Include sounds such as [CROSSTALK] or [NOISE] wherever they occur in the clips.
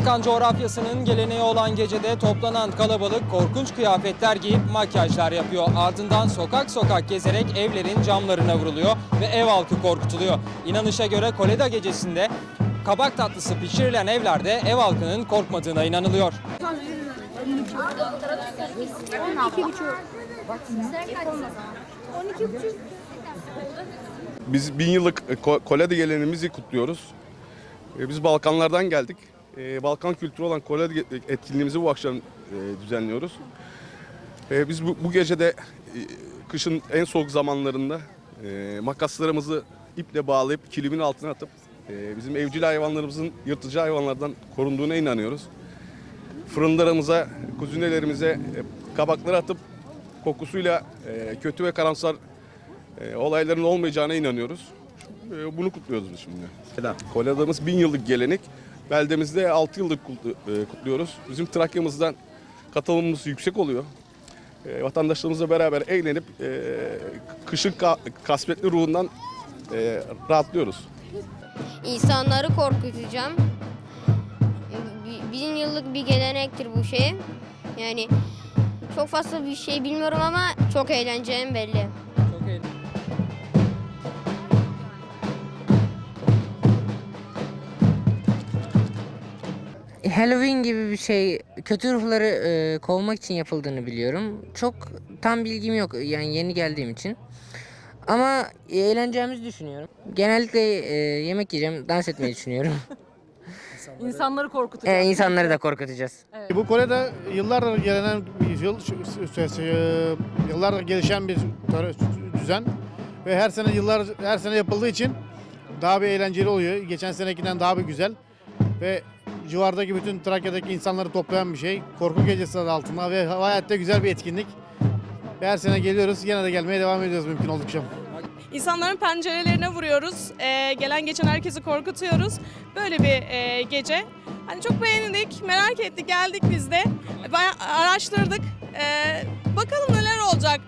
Balkan coğrafyasının geleneği olan gecede toplanan kalabalık korkunç kıyafetler giyip makyajlar yapıyor. Ardından sokak sokak gezerek evlerin camlarına vuruluyor ve ev halkı korkutuluyor. İnanışa göre Koleda gecesinde kabak tatlısı pişirilen evlerde ev halkının korkmadığına inanılıyor. Biz bin yıllık Ko- Koledi geleneğimizi kutluyoruz. E, Biz Balkanlardan geldik. E, Balkan kültürü olan Koledi ge- etkinliğimizi bu akşam e, düzenliyoruz. E, Biz bu, bu gecede e, kışın en soğuk zamanlarında e, makaslarımızı iple bağlayıp kilimin altına atıp e, bizim evcil hayvanlarımızın yırtıcı hayvanlardan korunduğuna inanıyoruz. Fırınlarımıza, kuzinelerimize e, kabakları atıp kokusuyla e, kötü ve karamsar e, olayların olmayacağına inanıyoruz. E, bunu kutluyoruz biz şimdi. Koleda'mız bin yıllık gelenek. Beldemizde 6 yıllık kutlu- e, kutluyoruz. Bizim Trakya'mızdan katılımımız yüksek oluyor. E, vatandaşlarımızla beraber eğlenip e, kışın ka- kasvetli ruhundan e, rahatlıyoruz. İnsanları korkutacağım. Bi- Bin yıllık bir gelenektir bu şey. Yani çok fazla bir şey bilmiyorum ama çok eğleneceğim belli. Halloween gibi bir şey kötü ruhları e, kovmak için yapıldığını biliyorum. Çok tam bilgim yok yani yeni geldiğim için. Ama eğleneceğimizi düşünüyorum. Genellikle e, yemek yiyeceğim, dans etmeyi düşünüyorum. [LAUGHS] İnsanları korkutacak. e, insanları da korkutacağız. Bu Kore'de yıllardır gelenen bir yıl, yıllardır gelişen bir düzen ve her sene yıllar her sene yapıldığı için daha bir eğlenceli oluyor. Geçen senekinden daha bir güzel ve civardaki bütün Trakya'daki insanları toplayan bir şey. Korku gecesi adı altında ve hayatta güzel bir etkinlik. Ve her sene geliyoruz. Yine de gelmeye devam ediyoruz mümkün oldukça. İnsanların pencerelerine vuruyoruz. Ee, gelen geçen herkesi korkutuyoruz. Böyle bir e, gece. Hani çok beğendik, merak ettik, geldik biz de. Bayağı araştırdık. Ee, bakalım neler olacak.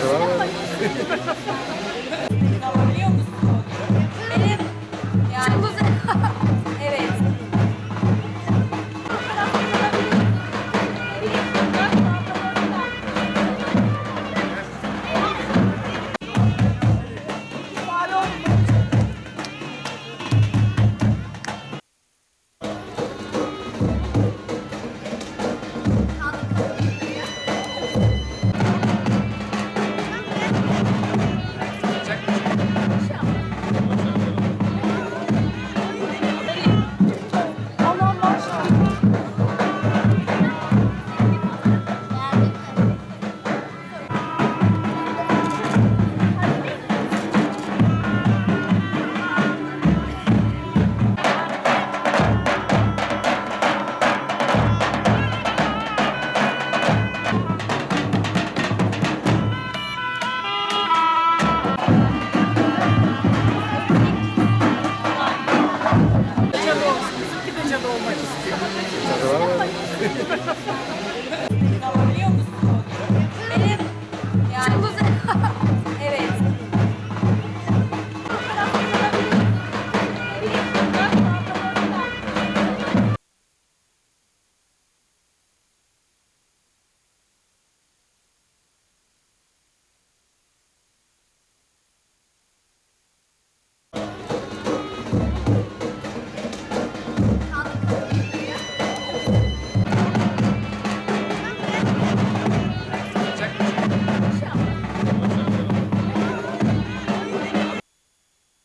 よろしくお願いします。